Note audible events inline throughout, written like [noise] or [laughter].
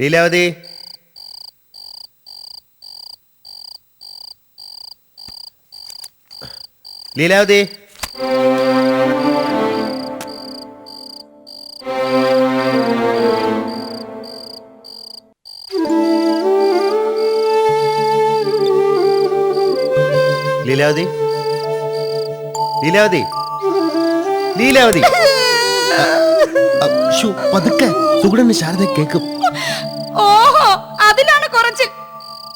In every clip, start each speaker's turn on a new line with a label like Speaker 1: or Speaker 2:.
Speaker 1: ലീലാവതി. ലീലാവതി. ലീലാവതി. ലീലാവതി. ലീലാവതി. പതുക്കെ. സുഗുണന് ശാരദ കേക്കും.
Speaker 2: ഓഹോ അതിലാണ് കുറച്ച്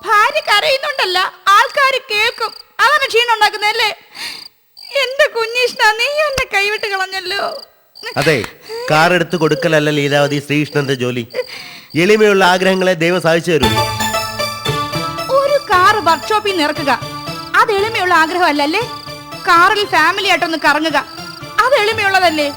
Speaker 2: ഭാര്യ കരയുന്നുണ്ടല്ല ആൾക്കാർ കേൾക്കും. അതാണ് ക്ഷീണം ഉണ്ടാക്കുന്നല്ലേ എന്റെ കുഞ്ഞിഷ്ണ നീ എന്നെ കൈവിട്ട് കളഞ്ഞല്ലോ.
Speaker 1: അതെ കാർ എടുത്ത് കൊടുക്കലല്ല ലീലാവതി ശ്രീകൃഷ്ണന്റെ ജോലി. എളിമയുള്ള ആഗ്രഹങ്ങളെ ദൈവം സാധിച്ചു തരും.
Speaker 2: ഒരു കാർ വർക്ക്ഷോപ്പിൽ നിറക്കുക. അത് എളിമയുള്ള ആഗ്രഹമല്ലല്ലേ? കാറിൽ ഫാമിലി ആയിട്ടൊന്ന് കറങ്ങുക. അത് എളിമയുള്ളതല്ലേ?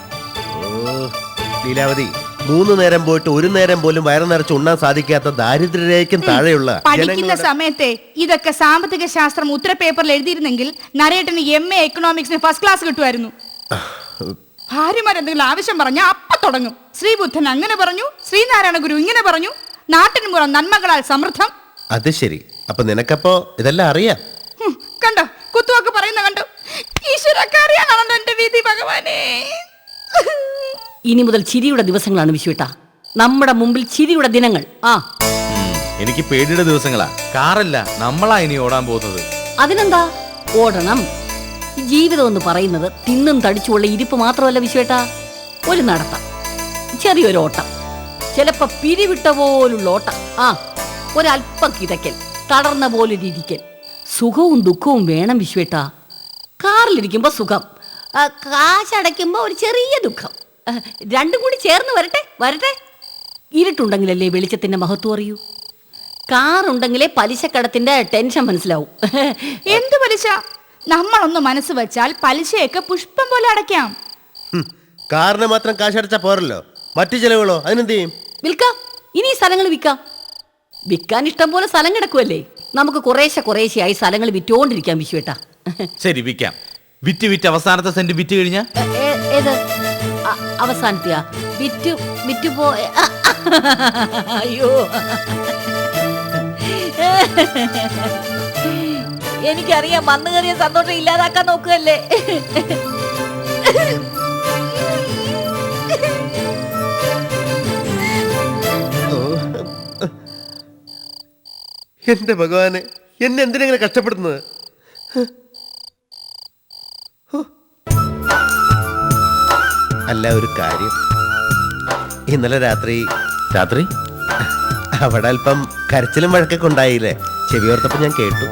Speaker 1: ലീലാവതി മൂന്ന് നേരം പോയിട്ട് ഒരു നേരം പോലും വയറു നിറച്ച് ഉണ്ണാൻ സാധിക്കാത്ത ദാരിദ്ര്യരേക്കും താഴെയുള്ള
Speaker 2: പഠിക്കുന്ന സമയത്തെ ഇതൊക്കെ സാമ്പത്തിക ശാസ്ത്രം ഉത്തര പേപ്പറിൽ എഴുതിയിരുന്നെങ്കിൽ നരേട്ടന് എം എ എക്കണോമിക്സിന് ഫസ്റ്റ് ക്ലാസ് കിട്ടുമായിരുന്നു. ഭാര്യമാർ എന്തെങ്കിലും ആവശ്യം പറഞ്ഞാൽ അപ്പ തുടങ്ങും. ശ്രീബുദ്ധൻ അങ്ങനെ പറഞ്ഞു ശ്രീനാരായണ ഗുരു ഇങ്ങനെ പറഞ്ഞു നാട്ടിന് പുറം നന്മകളാൽ സമൃദ്ധം.
Speaker 1: അത് ശരി. അപ്പൊ നിനക്കപ്പോ ഇതെല്ലാം അറിയാം?
Speaker 2: ഹും, കണ്ടോ? കുത്തുവാക്ക് പറയുന്ന കണ്ടോ? ഈശ്വരക്കാരിയാണോ എന്റെ വിധി ഭഗവാനെ?
Speaker 3: ഇനി മുതൽ ചിരിയുടെ ദിവസങ്ങളാണ് വിശ്വട്ട നമ്മുടെ മുമ്പിൽ ചിരിയുടെ ദിനങ്ങൾ. ആ.
Speaker 4: എനിക്ക് പേടിയുടെ ദിവസങ്ങളാ. കാറല്ല നമ്മളാ ഇനി ഓടാൻ പോകുന്നത്.
Speaker 3: അതിനെന്താ? ഓടണം. ജീവിതം എന്ന് പറയുന്നത് തിന്നും തടിച്ചുള്ള ഇരിപ്പ് മാത്രമല്ല വിശ്വേട്ട ഒരു നടത്തം. ചെറിയൊരു ഓട്ടം. ചിലപ്പോ പിരിവിട്ട പോലുള്ള ഓട്ടം. ആ ഒരല്പം കിതക്കൽ തളർന്ന പോലൊരു ഇരിക്കൽ. സുഖവും ദുഃഖവും വേണം വിശ്വേട്ട കാറിലിരിക്കുമ്പോ സുഖം. കാശടയ്ക്കുമ്പോ ഒരു ചെറിയ ദുഃഖം. രണ്ടും കൂടി ചേർന്ന് വരട്ടെ വരട്ടെ. ഇരുട്ടുണ്ടെങ്കിലല്ലേ വെളിച്ചത്തിന്റെ മഹത്വം അറിയൂ. കാറുണ്ടെങ്കിലേ പലിശക്കടത്തിന്റെ ടെൻഷൻ മനസ്സിലാവും.
Speaker 2: എന്ത് പലിശ? നമ്മളൊന്ന് മനസ്സ് വെച്ചാൽ പലിശയൊക്കെ പുഷ്പം പോലെ അടയ്ക്കാം.
Speaker 1: കാറിന് മാത്രം കാശടച്ചാ പോരല്ലോ. മറ്റു ചെലവുകളോ? അതിനെന്ത് ചെയ്യും?
Speaker 3: വിൽക്കാം. ഇനി ഈ സ്ഥലങ്ങൾ വിൽക്കാം. വിൽക്കാൻ ഇഷ്ടം പോലെ സ്ഥലം കിടക്കുമല്ലേ നമുക്ക് കുറേശ്ശെ കുറേശ്ശെയായി സ്ഥലങ്ങൾ വിറ്റോണ്ടിരിക്കാം വിശുവേട്ടാ.
Speaker 4: ശരി വിൽക്കാം. വിറ്റ് വിറ്റ് അവസാനത്തെ സെന്റ് വിറ്റ് കഴിഞ്ഞാ?
Speaker 3: ഏത്? അവസാനത്തെയാ. വിറ്റു വിറ്റു അയ്യോ. എനിക്കറിയാം വന്നു കയറിയ സന്തോഷം ഇല്ലാതാക്കാൻ നോക്കുകയല്ലേ.
Speaker 1: എന്റെ ഭഗവാനെ എന്നെ എന്തിനെങ്ങനെ കഷ്ടപ്പെടുന്നത് അല്ല ഒരു കാര്യം. ഇന്നലെ രാത്രി
Speaker 4: രാത്രി?
Speaker 1: അവിടെ അല്പം കരച്ചിലും വഴക്കൊക്കെ ഉണ്ടായില്ലേ? ചെവിയോർത്തപ്പോ ഞാൻ കേട്ടു.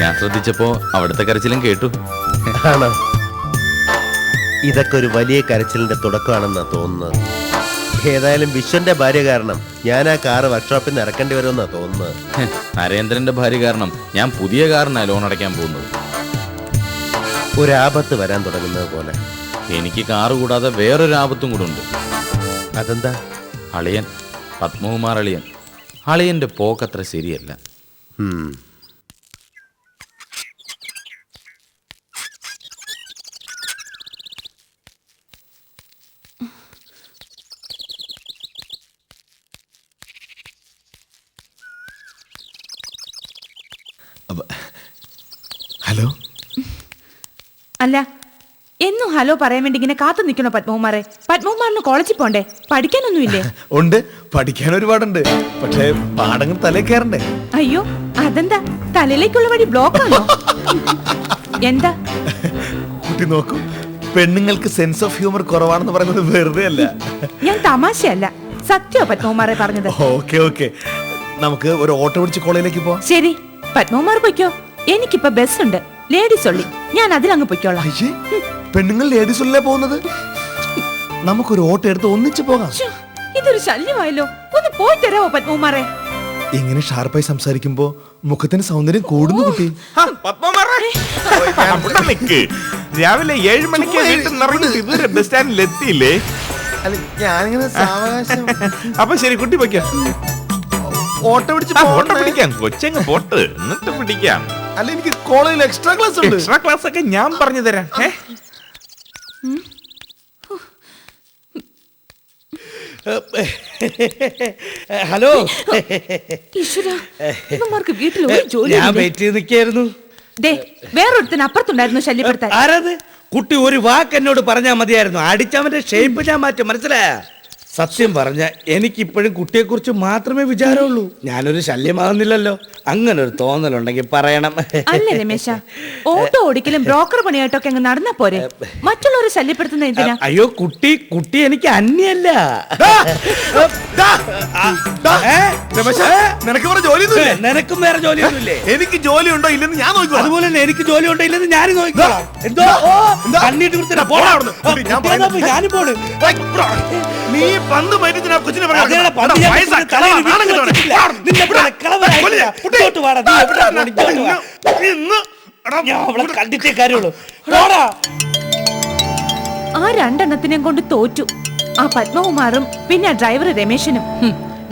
Speaker 4: ഞാൻ ശ്രദ്ധിച്ചപ്പോ അവിടുത്തെ കരച്ചിലും കേട്ടു.
Speaker 1: ആണോ? ഇതൊക്കെ ഒരു വലിയ കരച്ചിലിന്റെ തുടക്കമാണെന്നാ തോന്നുന്നത്. ഏതായാലും വിശ്വന്റെ ഭാര്യ കാരണം ഞാൻ ആ കാർ വർക്ക്ഷോപ്പിൽ നിന്ന് ഇറക്കേണ്ടി വരുമെന്നാ തോന്നുന്നത്.
Speaker 4: നരേന്ദ്രന്റെ ഭാര്യ കാരണം ഞാൻ പുതിയ കാറിനാ ലോൺ അടയ്ക്കാൻ പോകുന്നത്.
Speaker 1: ഒരാപത്ത് വരാൻ തുടങ്ങുന്നത് പോലെ.
Speaker 4: എനിക്ക് കാറ് കൂടാതെ വേറൊരു ആപത്തും കൂടെ ഉണ്ട്.
Speaker 1: അതെന്താ?
Speaker 4: അളിയൻ പത്മകുമാർ അളിയൻ. അളിയന്റെ പോക്കത്ര ശരിയല്ല.
Speaker 5: ഹലോ?
Speaker 2: അല്ല എന്നും ഹലോ പറയാൻ വേണ്ടി ഇങ്ങനെ കാത്തു നിൽക്കണോ പത്മകുമാറെ? പത്മകുമാറിന് കോളേജിൽ പോണ്ടേ? പഠിക്കാനൊന്നുമില്ലേ? [laughs]
Speaker 5: ഉണ്ട്. പഠിക്കാൻ ഒരുപാടുണ്ട്. പക്ഷേ പാടങ്ങൾ തലേ കയറണ്ടേ?
Speaker 2: അയ്യോ അതെന്താ? തലയിലേക്കുള്ള വഴി ബ്ലോക്ക് ആണോ? [laughs] എന്താ?
Speaker 5: കുട്ടി നോക്കൂ. പെണ്ണുങ്ങൾക്ക് സെൻസ് ഓഫ് ഹ്യൂമർ കുറവാണെന്ന് പറയുന്നത് വെറുതെ അല്ല.
Speaker 2: ഞാൻ തമാശയല്ല. സത്യോ പത്മകുമാറെ പറഞ്ഞത്.
Speaker 5: Okay okay. നമുക്ക് ഒരു ഓട്ടോ പിടിച്ച് കോളേജിലേക്ക് പോവാം.
Speaker 2: ശരി. പത്മകുമാർ പൊയ്ക്കോ. എനിക്കിപ്പോ ബസ് ഉണ്ട്. ലേഡീസ് ഉള്ളി ഞാൻ അതിലങ്ങ് പൊയ്ക്കോളാം.
Speaker 5: പെണ്ണുങ്ങൾ ലേഡീസ് പോകുന്നത്? നമുക്കൊരു ഓട്ടോ എടുത്ത് ഒന്നിച്ചു പോകാം.
Speaker 2: ഇതൊരു ശല്യമായല്ലോ. ഒന്ന് പോയി തരാമോ പത്മകുമാറെ?
Speaker 5: ഇങ്ങനെ ഷാർപ്പായി സംസാരിക്കുമ്പോ മുഖത്തിന് സൗന്ദര്യം കൂടുന്നു കുട്ടി.
Speaker 6: രാവിലെ ഏഴ് മണിക്ക് ഇതുവരെ ബസ് സ്റ്റാൻഡിൽ എത്തിയില്ലേ?
Speaker 5: ഞാനിങ്ങനെ
Speaker 6: അപ്പൊ ശരി കുട്ടി പൊയ്ക്കോ.
Speaker 5: ഓട്ടോ പിടിച്ച്
Speaker 6: ഓട്ടോ? പിടിക്കാം. കൊച്ചങ്ങ് പോട്ട്. എന്നിട്ട് പിടിക്കാം.
Speaker 5: അല്ല എനിക്ക് കോളേജിൽ എക്സ്ട്രാ ക്ലാസ് ഉണ്ട്.
Speaker 6: എക്സ്ട്രാ ക്ലാസ് ഒക്കെ ഞാൻ പറഞ്ഞു തരാം ഏ?
Speaker 7: ഹലോ.
Speaker 2: ഈശ്വരമാർക്ക് വീട്ടിൽ ഒരു ജോലി
Speaker 7: ഞാൻ വെയിറ്റ് ചെയ്ത് നിൽക്കായിരുന്നു
Speaker 2: വേറൊരുത്തിന് അപ്പുറത്തുണ്ടായിരുന്നു ശല്യപ്പെടുത്താൻ.
Speaker 7: ആരാത്? കുട്ടി ഒരു വാക്ക് എന്നോട് പറഞ്ഞാ മതിയായിരുന്നു. അടിച്ചവന്റെ ഷേപ്പ് ഞാൻ മാറ്റും. മനസ്സിലായ? സത്യം പറഞ്ഞ എനിക്കിപ്പോഴും കുട്ടിയെക്കുറിച്ച് മാത്രമേ വിചാരമുള്ളൂ. ഞാനൊരു ശല്യമാകുന്നില്ലല്ലോ. അങ്ങനെ ഒരു തോന്നലുണ്ടെങ്കിൽ പറയണം.
Speaker 2: അല്ല രമേശ? ഓട്ടോ ഓടിക്കലും ബ്രോക്കർ പണിയായിട്ടൊക്കെ അങ്ങ് നടന്നാ പോരെ? മറ്റുള്ളവരെ ശല്യപ്പെടുത്തുന്ന എന്തിനാ?
Speaker 7: അയ്യോ കുട്ടി കുട്ടി എനിക്ക് അന്യല്ല.
Speaker 5: നിനക്ക് ഇവിടെ ജോലിയൊന്നുമില്ലേ?
Speaker 7: നിനക്കും വേറെ ജോലിയൊന്നുമില്ലേ? [laughs]
Speaker 5: എനിക്ക് ജോലി ഉണ്ടോ ഇല്ലെന്ന് ഞാൻ നോക്കിക്കോ
Speaker 7: അതുപോലെ തന്നെ എനിക്ക് ജോലി ഉണ്ടോ ഇല്ലെന്ന് ഞാൻ നോക്കിക്കോളാം. എന്തോ? കണ്ണീട്ട് കൊടുത്തില്ല
Speaker 5: പോടാ അവിടുന്ന്. നീ പന്ത് പറ്റിച്ച് ഞാൻ കൊച്ചിനെ
Speaker 7: കണ്ടിട്ടേ കാര്യമുള്ളൂ.
Speaker 2: ആ രണ്ടെണ്ണത്തിനെയും കൊണ്ട് തോറ്റു. ആ പത്മകുമാറും പിന്നെ ആ ഡ്രൈവർ രമേശനും.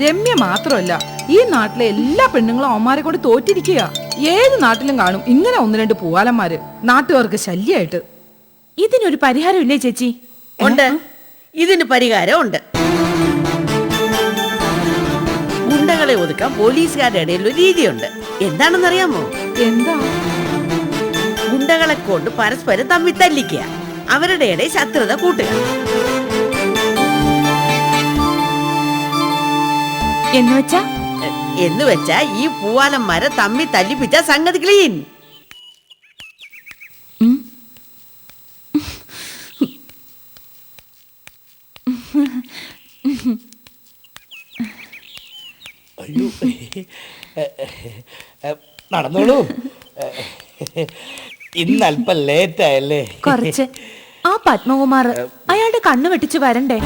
Speaker 8: രമ്യ മാത്രമല്ല ഈ നാട്ടിലെ എല്ലാ പെണ്ണുങ്ങളും അവന്മാരെ കൊണ്ട് തോറ്റിരിക്കുക ഏത് നാട്ടിലും കാണും ഇങ്ങനെ ഒന്ന് രണ്ട് പൂവാലന്മാര് നാട്ടുകാർക്ക് ശല്യമായിട്ട്
Speaker 2: ഇതിനൊരു പരിഹാരം ഇല്ലേ ചേച്ചി
Speaker 9: ഉണ്ട്. ഇതിന് പരിഹാരമുണ്ട്. ഗുണ്ടകളെ ഒതുക്കാൻ പോലീസുകാരുടെ ഇടയിൽ ഒരു രീതിയുണ്ട്. എന്താണെന്നറിയാമോ?
Speaker 8: എന്താ?
Speaker 9: ഗുണ്ടകളെ കൊണ്ട് പരസ്പരം തമ്മിൽ തല്ലിക്കുക. അവരുടെ ഇടയിൽ ശത്രുത കൂട്ടുക.
Speaker 2: എന്നുവെച്ചാ എന്നുവെച്ചാ
Speaker 9: എന്ന് വെച്ചാ ഈ പൂവാലന്മാരെ തമ്മിൽ തല്ലിപ്പിച്ച സംഗതി ക്ലീൻ
Speaker 7: അയ്യോ. നടന്നോളൂ. ഇന്ന് അല്പം ലേറ്റ് ആയല്ലേ?
Speaker 2: കുറച്ച്. ആ പത്മകുമാർ അയാളുടെ കണ്ണു വെട്ടിച്ച് വരണ്ടേ?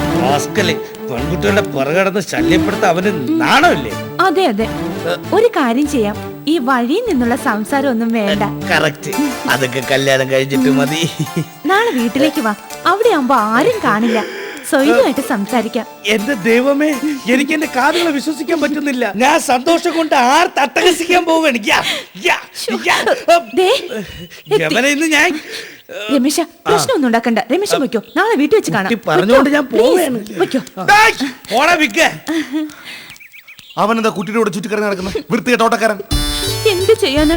Speaker 7: പെൺകുട്ടികളുടെ പുറകടന്ന് ശല്യപ്പെടുത്താൻ അവന് നാണമില്ലേ?
Speaker 2: അതെ അതെ. ഒരു കാര്യം ചെയ്യാം. ഈ വഴിയിൽ നിന്നുള്ള സംസാരം ഒന്നും വേണ്ട.
Speaker 7: കറക്റ്റ്. അതൊക്കെ കല്യാണം കഴിഞ്ഞിട്ട് മതി.
Speaker 2: നാളെ വീട്ടിലേക്ക് വാ. അവിടെ ആവുമ്പോ ആരും കാണില്ല. സ്വൈര്യമായിട്ട് സംസാരിക്കാം.
Speaker 7: എന്റെ ദൈവമേ എനിക്ക് എന്റെ കാതുകളെ വിശ്വസിക്കാൻ പറ്റുന്നില്ല. ഞാൻ സന്തോഷം കൊണ്ട് ആർ തട്ടകസിക്കാൻ പോവുകയാണ്. ഇന്ന് ഞാൻ
Speaker 2: രമേശ പ്രശ്നമൊന്നും ഉണ്ടാക്കണ്ട. രമേശ വയ്ക്കോ നാളെ വീട്ടിൽ വെച്ച് കാണാം.
Speaker 7: പറഞ്ഞുകൊണ്ട് ഞാൻ പോവുകയാണ്.
Speaker 5: അവനെന്താ കുട്ടിയുടെ ചുറ്റിക്കറി നടക്കുന്നു? വൃത്തികെട്ട ഓട്ടക്കാരൻ.
Speaker 2: എന്ത് ചെയ്യാന്?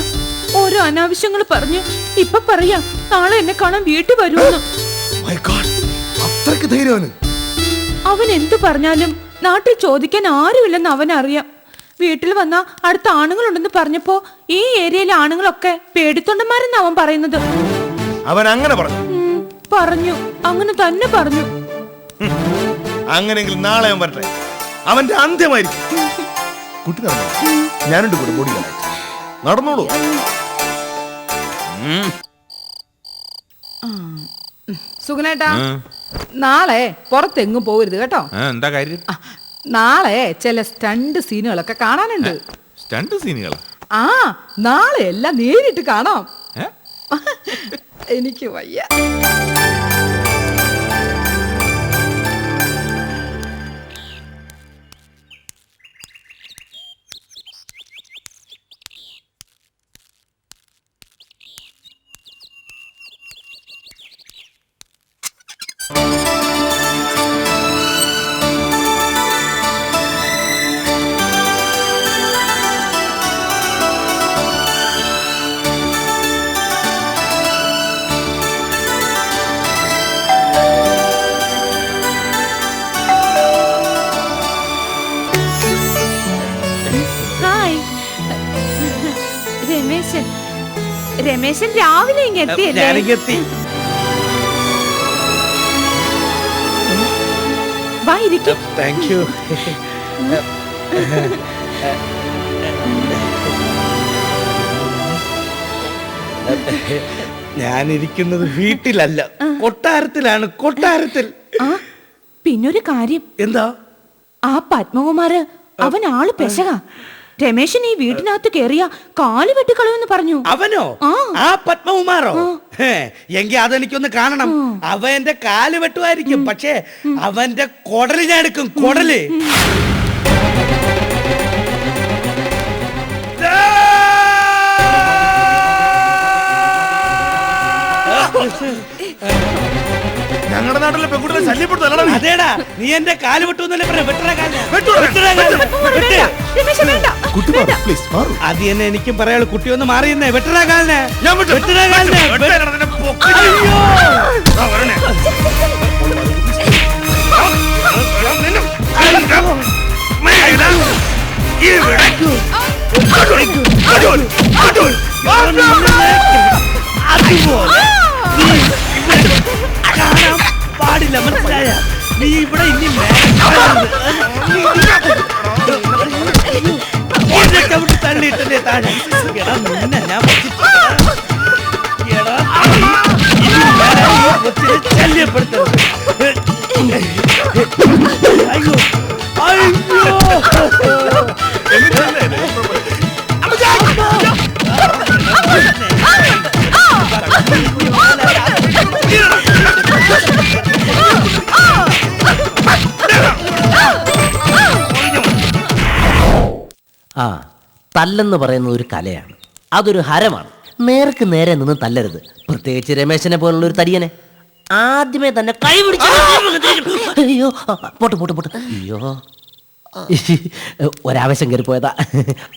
Speaker 2: ഓരോ അനാവശ്യങ്ങൾ പറഞ്ഞു. ഇപ്പൊ പറയാ നാളെ എന്നെ കാണാൻ വീട്ടിൽ വരുമെന്ന്.
Speaker 5: മൈ God, അത്രയ്ക്ക് ധൈര്യമാണ്
Speaker 2: അവൻ എന്തു പറഞ്ഞാലും നാട്ടിൽ ചോദിക്കാൻ ആരുമില്ലെന്ന് അവൻ അറിയാം വീട്ടിൽ വന്ന അടുത്ത ആണുങ്ങളുണ്ടെന്ന് പറഞ്ഞപ്പോ ഈ ഏരിയയിലെ ആണുങ്ങളൊക്കെ പേടിത്തൊണ്ടന്മാരെന്ന് അവൻ പറയുന്നത്.
Speaker 5: അവൻ അങ്ങനെ പറഞ്ഞു.
Speaker 2: ഉം, പറഞ്ഞു. അങ്ങനെ തന്നെ പറഞ്ഞു.
Speaker 5: അങ്ങനെയെങ്കിൽ നാളെ അവൻ വരട്ടെ. അവന്റെ അന്ത്യമായിരിക്കും. കുട്ടി നടന്നോ? ഞാനുണ്ട് കൂടെ ബോഡി നടന്നോളൂ.
Speaker 8: സുഖനേട്ടാ നാളെ പുറത്തെങ്ങും പോകരുത് കേട്ടോ.
Speaker 6: എന്താ കാര്യം?
Speaker 8: നാളെ ചില സ്റ്റണ്ട് സീനുകളൊക്കെ കാണാനുണ്ട്.
Speaker 6: സ്റ്റണ്ട് സീനുകൾ
Speaker 8: ആ നാളെ എല്ലാം നേരിട്ട് കാണാം. [laughs] എനിക്ക് വയ്യ.
Speaker 2: രമേശൻ രാവിലെ ഇങ്ങ് എത്തിയല്ലേ?
Speaker 7: ഞാനിങ്ങെത്തി
Speaker 2: വാ ഇരിക്കും.
Speaker 7: താങ്ക് യു ഞാനിരിക്കുന്നത് വീട്ടിലല്ല കൊട്ടാരത്തിലാണ് കൊട്ടാരത്തിൽ.
Speaker 2: ആ പിന്നൊരു കാര്യം.
Speaker 7: എന്താ?
Speaker 2: ആ പത്മകുമാര് അവൻ ആൾ പെശക. രമേശൻ ഈ വീട്ടിനകത്ത് കേറിയ കാൽ വെട്ടിക്കളയുമെന്ന് പറഞ്ഞു.
Speaker 7: അവനോ?
Speaker 2: ആ.
Speaker 7: പത്മകുമാറോ എങ്കി അതെനിക്കൊന്ന് കാണണം. അവന്റെ കാൽ വെട്ടുമായിരിക്കും. പക്ഷേ അവന്റെ കൊടൽ ഞാൻ എടുക്കും.
Speaker 5: കൊടൽ. ഞങ്ങളുടെ നാട്ടിലെ പെൺകുട്ടികളെ ശല്യപ്പെടുത്തല്ലോ.
Speaker 7: അതേടാ നീ എന്റെ കാൽ വെട്ടണ കാലിനെ. വെട്ട്.
Speaker 5: കുട്ടി മാറ്, മാറ്.
Speaker 7: അത് തന്നെ എനിക്കും പറയാളു കുട്ടി ഒന്ന് മാറിയെന്നേ വെട്ടണ കാലിനെ.
Speaker 5: ഞാൻ വിട്ടു.
Speaker 7: വെട്ടണ കാലിനെ.
Speaker 5: വെട്ടാനാ
Speaker 7: പാടില്ല മനസ്സിലായ? നീ ഇവിടെ ഇനി ചവിട്ടി തള്ളിയിട്ടല്ലേ താഴെ? എടാ നിന്നെ ഞാൻ എടാ കൊച്ചിനെ ശല്യപ്പെടുത്തരുത്
Speaker 10: ആ തല്ലെന്ന് പറയുന്നത് ഒരു കലയാണ്. അതൊരു ഹരമാണ്. നേർക്ക് നേരെ നിന്ന് തല്ലരുത്. പ്രത്യേകിച്ച് രമേശനെ പോലുള്ള ഒരു തടിയനെ. ആദ്യമേ തന്നെ കൈ പിടിച്ച് അയ്യോ പോട്ട് പോട്ട് പോട്ട്. അയ്യോ. ഒരാവശ്യം കയറി പോയതാ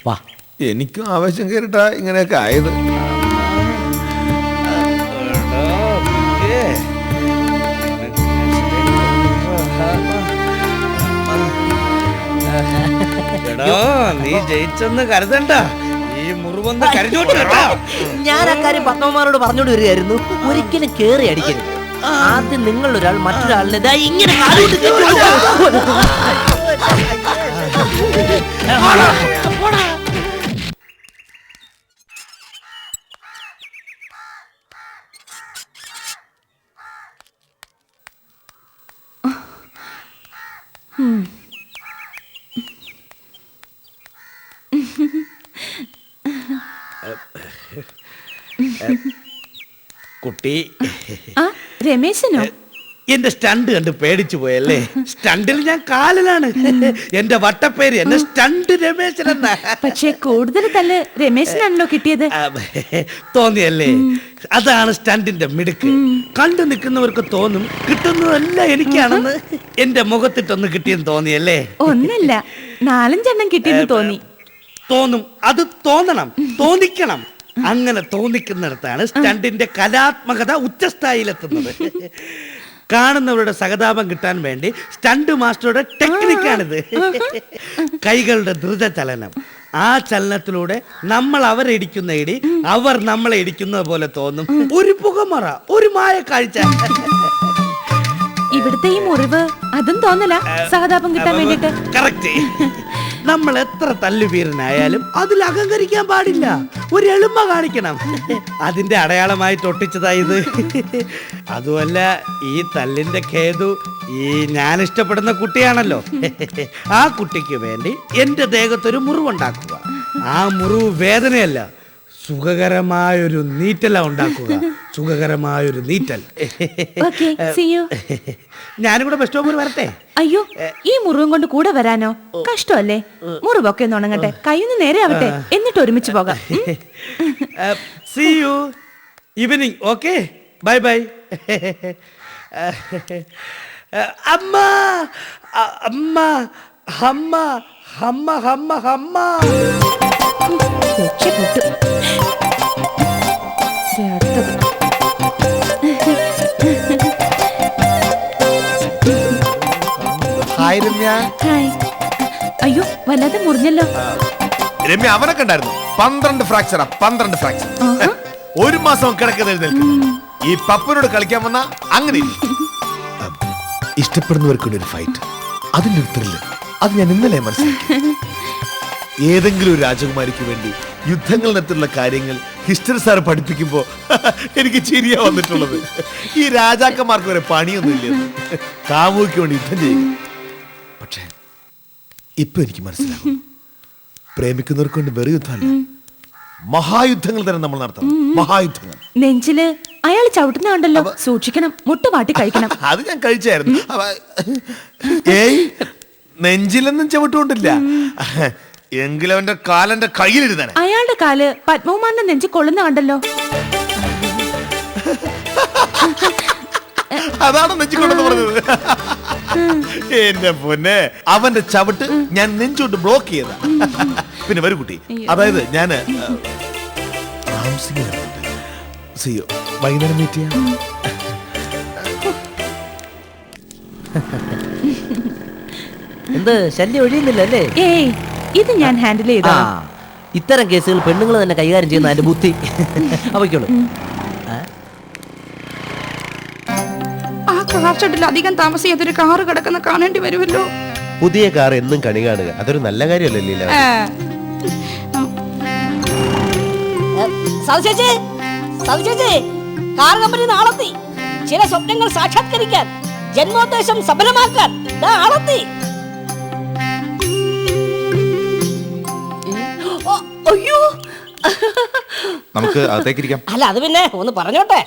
Speaker 10: വാ.
Speaker 6: എനിക്കും ആവശ്യം കയറിട്ടാ ഇങ്ങനെയൊക്കെ ആയത്.
Speaker 7: എടോ നീ ജയിച്ചെന്ന് കരുതണ്ട. ഈ മുറിവൊന്ന് കരുതോട്ട് കേട്ടോ.
Speaker 10: ഞാൻ അക്കാര്യം പത്മമാരോട് പറഞ്ഞോണ്ട് വരികയായിരുന്നു. ഒരിക്കലും കേറി അടിക്കരുത്. ആദ്യം നിങ്ങൾ ഒരാൾ മറ്റൊരാളിനെ ദാ ഇങ്ങനെ കാലുകൊണ്ട് കെട്ടി
Speaker 7: കുട്ടി.
Speaker 2: ആ രമേശനോ?
Speaker 7: എന്റെ സ്റ്റണ്ട് കണ്ട് പേടിച്ചു പോയല്ലേ? സ്റ്റണ്ടിൽ ഞാൻ കാലിലാണ്. എന്റെ വട്ടപ്പേര് എന്നെ സ്റ്റണ്ട് രമേശൻ എന്നാ.
Speaker 2: പക്ഷേ കൂടുതൽ തല്ല് രമേശനാണല്ലോ കിട്ടിയത്.
Speaker 7: തോന്നിയല്ലേ? അതാണ് സ്റ്റണ്ടിന്റെ മിടുക്ക്. കണ്ടു നിൽക്കുന്നവർക്ക് തോന്നും കിട്ടുന്നതല്ല എനിക്കാണെന്ന് എന്റെ മുഖത്തിട്ടൊന്ന് കിട്ടിയെന്ന് തോന്നിയല്ലേ?
Speaker 2: ഒന്നല്ല നാലഞ്ചെണ്ണം കിട്ടിയെന്ന് തോന്നി.
Speaker 7: തോന്നും. അത് തോന്നണം. തോന്നിക്കണം. അങ്ങനെ തോന്നിക്കുന്നിടത്താണ് സ്റ്റണ്ടിന്റെ കലാത്മകത ഉച്ചസ്ഥായിലെത്തുന്നത് കാണുന്നവരുടെ സഹതാപം കിട്ടാൻ വേണ്ടി സ്റ്റണ്ട് മാസ്റ്ററുടെ ടെക്നിക്കാണിത്. കൈകളുടെ ദ്രുത ചലനം ആ ചലനത്തിലൂടെ നമ്മൾ അവരെ ഇടിക്കുന്ന ഇടി അവർ നമ്മളെ ഇടിക്കുന്നത് പോലെ തോന്നും. ഒരു പുകമറ ഒരു മായ കാഴ്ച
Speaker 2: ഇവിടുത്തെ ഈ മുറിവ് അതും തോന്നല സഹതാപം കിട്ടാൻ വേണ്ടിട്ട്
Speaker 7: കറക്റ്റ് നമ്മൾ എത്ര തല്ലുവീരനായാലും അതിൽ അഹങ്കരിക്കാൻ പാടില്ല. ഒരു എളുമ കാണിക്കണം. അതിന്റെ അടയാളമായി തൊട്ടിച്ചതായത് അതുമല്ല ഈ തല്ലിന്റെ ഖേതു ഈ ഞാൻ ഇഷ്ടപ്പെടുന്ന കുട്ടിയാണല്ലോ. ആ കുട്ടിക്ക് വേണ്ടി എന്റെ ദേഹത്തൊരു മുറിവുണ്ടാക്കുക. ആ മുറിവ് വേദനയല്ല സുഖകരമായൊരു നീറ്റല ഉണ്ടാക്കുക. സുഖകരമായൊരു നീറ്റൽ. ഞാനും കൂടെ ബസ് സ്റ്റോപ്പിൽ വരട്ടെ?
Speaker 2: അയ്യോ ഈ മുറിവും കൊണ്ട് കൂടെ വരാനോ? കഷ്ടമല്ലേ? മുറിവൊക്കെ ഒന്ന് ഉണങ്ങട്ടെ. കൈയൊന്ന് നേരെ ആവട്ടെ എന്നിട്ട് ഒരുമിച്ച് പോകാം.
Speaker 7: See you evening okay bye bye അമ്മ അമ്മ ഹമ്മ ഹമ്മ ഹമ്മ ഹമ്മ.
Speaker 2: രക്ഷപ്പെട്ടു
Speaker 5: ഹായ് രമ്യ
Speaker 2: ഹായ് അയ്യോ വല്ലാതെ മുറിഞ്ഞല്ലോ.
Speaker 5: രമ്യ അവനെ കണ്ടായിരുന്നു പന്ത്രണ്ട് ഫ്രാക്ചറാ പന്ത്രണ്ട് ഫ്രാക്ചർ ഒരു മാസം കിടക്കുന്ന എഴുന്നേൽക്കും. ഈ പപ്പനോട് കളിക്കാൻ വന്ന അങ്ങനെ ഇഷ്ടപ്പെടുന്നവർക്കുണ്ട് ഒരു ഫൈറ്റ് അതിന്റെ ഒരു ത്രില്ല് അത് ഞാൻ ഇന്നലെ മനസ്സിലാക്കി. ഏതെങ്കിലും ഒരു രാജകുമാരിക്ക് വേണ്ടി യുദ്ധങ്ങൾ നടത്തുള്ള കാര്യങ്ങൾ ഹിസ്റ്ററി സാർ പഠിപ്പിക്കുമ്പോ [laughs] എനിക്ക് ചിരിയാ വന്നിട്ടുള്ളത്. ഈ രാജാക്കന്മാർക്ക് വരെ പണിയൊന്നുമില്ല. കാമുകിക്ക് വേണ്ടി യുദ്ധം ചെയ്യും. പക്ഷേ ഇപ്പൊ എനിക്ക് മനസ്സിലാകും. പ്രേമിക്കുന്നവർക്ക് വേണ്ടി വെറു യുദ്ധമല്ല. മഹായുദ്ധങ്ങൾ തന്നെ നമ്മൾ നടത്തണം. മഹായുദ്ധങ്ങൾ.
Speaker 2: നെഞ്ചിൽ അയാൾ ചവിട്ടുന്നുണ്ടല്ലോ സൂക്ഷിക്കണം. മുട്ടുപാട്ടി കഴിക്കണം. [laughs]
Speaker 5: അത് ഞാൻ കഴിച്ചായിരുന്നു. ഏയ് നെഞ്ചിലൊന്നും ചവിട്ടുകൊണ്ടില്ല. എങ്കിലും അവന്റെ കാലന്റെ കയ്യിലിരുന്നാണ്.
Speaker 2: അയാളുടെ കാൽ പത്മകുമാറിന്റെ നെഞ്ച് കൊള്ളുന്ന കണ്ടല്ലോ
Speaker 5: അതാണ് നെഞ്ചിക്കൊണ്ടെന്ന് പറഞ്ഞത്. [laughs] എന്റെ പൊന്നെ. അവന്റെ ചവിട്ട് ഞാൻ നെഞ്ചോട്ട് ബ്ലോക്ക് ചെയ്ത പിന്നെ വരൂ കുട്ടി. അതായത് ഞാൻ സിയോ വൈകുന്നേരം മീറ്റ് ചെയ്യാം.
Speaker 10: എന്ത് ശല്യം ഒഴിയുന്നില്ല അല്ലേ
Speaker 2: ഏയ് ഇത് ഞാൻ ഹാൻഡിൽ ചെയ്താ
Speaker 10: ഇത്തരം കേസുകൾ പെണ്ണുങ്ങൾ തന്നെ കൈകാര്യം ചെയ്യുന്ന അതിന്റെ ബുദ്ധി. അവയ്ക്കുള്ളൂ
Speaker 11: ഷെഡിൽ അധികം താമസിയാത്തൊരു കാറ് കിടക്കുന്ന കാണേണ്ടി വരുമല്ലോ.
Speaker 1: പുതിയ കാർ എന്നും കണി കാണുക. അതൊരു നല്ല കാര്യമല്ലേ ലീല?
Speaker 3: സവിശേഷേ സവിശേഷേ കാർ കമ്പനി നാളെത്തി ചില സ്വപ്നങ്ങൾ സാക്ഷാത്കരിക്കാൻ ജന്മോദ്ദേശം സഫലമാക്കാൻ ദാ ആളെത്തി. അയ്യോ
Speaker 6: നമുക്ക് അകത്തേക്കിരിക്കാം
Speaker 3: അല്ല അത് പിന്നെ ഒന്ന് പറഞ്ഞോട്ടെ.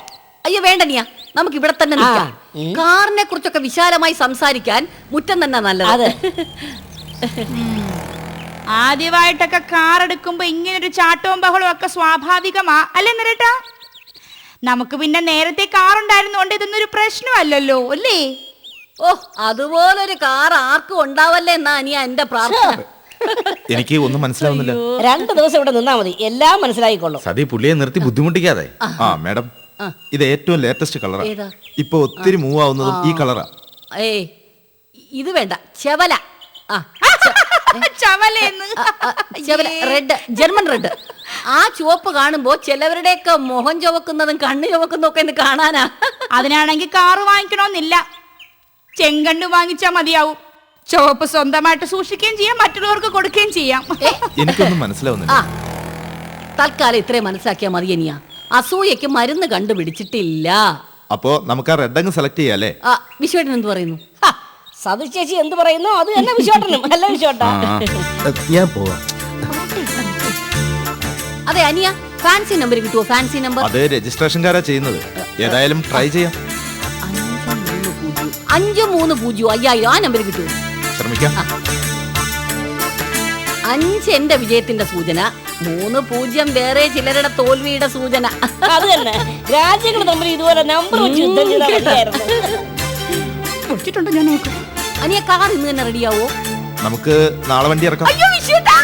Speaker 3: അയ്യോ വേണ്ട നീയാ നമുക്ക് ഇവിടെ തന്നെ നിൽക്കാം. കാറിനെ കുറിച്ചൊക്കെ വിശാലമായി സംസാരിക്കാൻ മുറ്റം തന്നെ നല്ലത്.
Speaker 11: ആദ്യമായിട്ടൊക്കെ കാർ എടുക്കുമ്പോ ഇങ്ങനെ ഒരു ചാട്ടവും ബഹളവും ഒക്കെ സ്വാഭാവികമാ. അല്ലേ നിരട്ട? നമുക്ക് പിന്നെ നേരത്തെ കാർ ഉണ്ടായിരുന്നോണ്ട് ഇതൊന്നും ഒരു പ്രശ്നമല്ലല്ലോ അല്ലേ?
Speaker 3: ഓ അതുപോലൊരു കാർ ആർക്കും ഉണ്ടാവല്ലേ എന്നാ അനിയ എന്റെ പ്രാർത്ഥന.
Speaker 6: എനിക്ക് ഒന്നും മനസ്സിലാവുന്നില്ല.
Speaker 3: രണ്ടു ദിവസം ഇവിടെ നിന്നാ മതി. എല്ലാം മനസ്സിലായിക്കൊള്ളു.
Speaker 6: സതി പുള്ളിയെ നിർത്തി ബുദ്ധിമുട്ടിക്കാതെ. ആ മാഡം. ഇത് ഏറ്റവും ലേറ്റസ്റ്റ് കളറാ
Speaker 3: ഏതാ?
Speaker 6: ഇപ്പൊ ഒത്തിരി മൂവ് ആവുന്നതും ഈ കളറാ
Speaker 3: ഏയ് ഇത് വേണ്ട. ചെവല. ആ. [laughs]
Speaker 11: ചവലേന്ന്
Speaker 3: ചെവല. റെഡ് ജർമ്മൻ റെഡ് ആ ചുവപ്പ് കാണുമ്പോ ചിലവരുടെയൊക്കെ മുഖം ചുവക്കുന്നതും കണ്ണ് ചുവക്കുന്നതും ഒക്കെ കാണാനാ.
Speaker 11: അതിനാണെങ്കിൽ കാറ് വാങ്ങിക്കണമെന്നില്ല ചെങ്കണ്ട് വാങ്ങിച്ചാ മതിയാവും. ചുവപ്പ് സ്വന്തമായിട്ട് സൂക്ഷിക്കുകയും ചെയ്യാം മറ്റുള്ളവർക്ക് കൊടുക്കുകയും ചെയ്യാം.
Speaker 6: എനിക്കൊന്നും മനസ്സിലാവുന്നില്ല.
Speaker 3: ആ. തൽക്കാലം ഇത്രയും മനസ്സിലാക്കിയാ മതി അനിയ. അസൂയക്ക് മരുന്ന് കണ്ടുപിടിച്ചിട്ടില്ല.
Speaker 6: അപ്പോ നമുക്ക് ആ റെഡ് അങ്ങ് സെലക്ട് ചെയ്യാല്ലേ
Speaker 3: ആ വിശ്വേട്ടൻ എന്ത് പറയുന്നു? സതു ചേച്ചി എന്ത് പറയുന്നു? അത് തന്നെ വിശ്വേട്ടനും അല്ല വിശ്വേട്ടാ.
Speaker 1: ഞാൻ പോവാം.
Speaker 3: അതെ അനിയ ഫാൻസി നമ്പർ കിട്ടുമോ ഫാൻസി നമ്പർ
Speaker 6: അത് രജിസ്ട്രേഷൻകാരാ ചെയ്യുന്നത്. ഏതായാലും ട്രൈ ചെയ്യാം.
Speaker 3: അഞ്ച് മൂന്ന് പൂജ്യം അയ്യായിരം ആ നമ്പർ കിട്ടുമോ
Speaker 6: ശ്രമിക്കാം.
Speaker 3: അഞ്ച് എന്റെ വിജയത്തിന്റെ സൂചന മൂന്ന് പൂജ്യം വേറെ ചിലരുടെ തോൽവിയുടെ സൂചന. അത് തന്നെ. രാജ്യങ്ങൾ തമ്മിൽ ഇതുപോലെ നമ്പർ
Speaker 11: പൊട്ടിട്ടുണ്ടോ ഞാൻ നോക്കാം
Speaker 3: അനിയ കാർ ഇന്ന് തന്നെ റെഡിയാവോ
Speaker 6: നമുക്ക് നാളെ വണ്ടി ഇറക്കാം.
Speaker 12: അയ്യോ la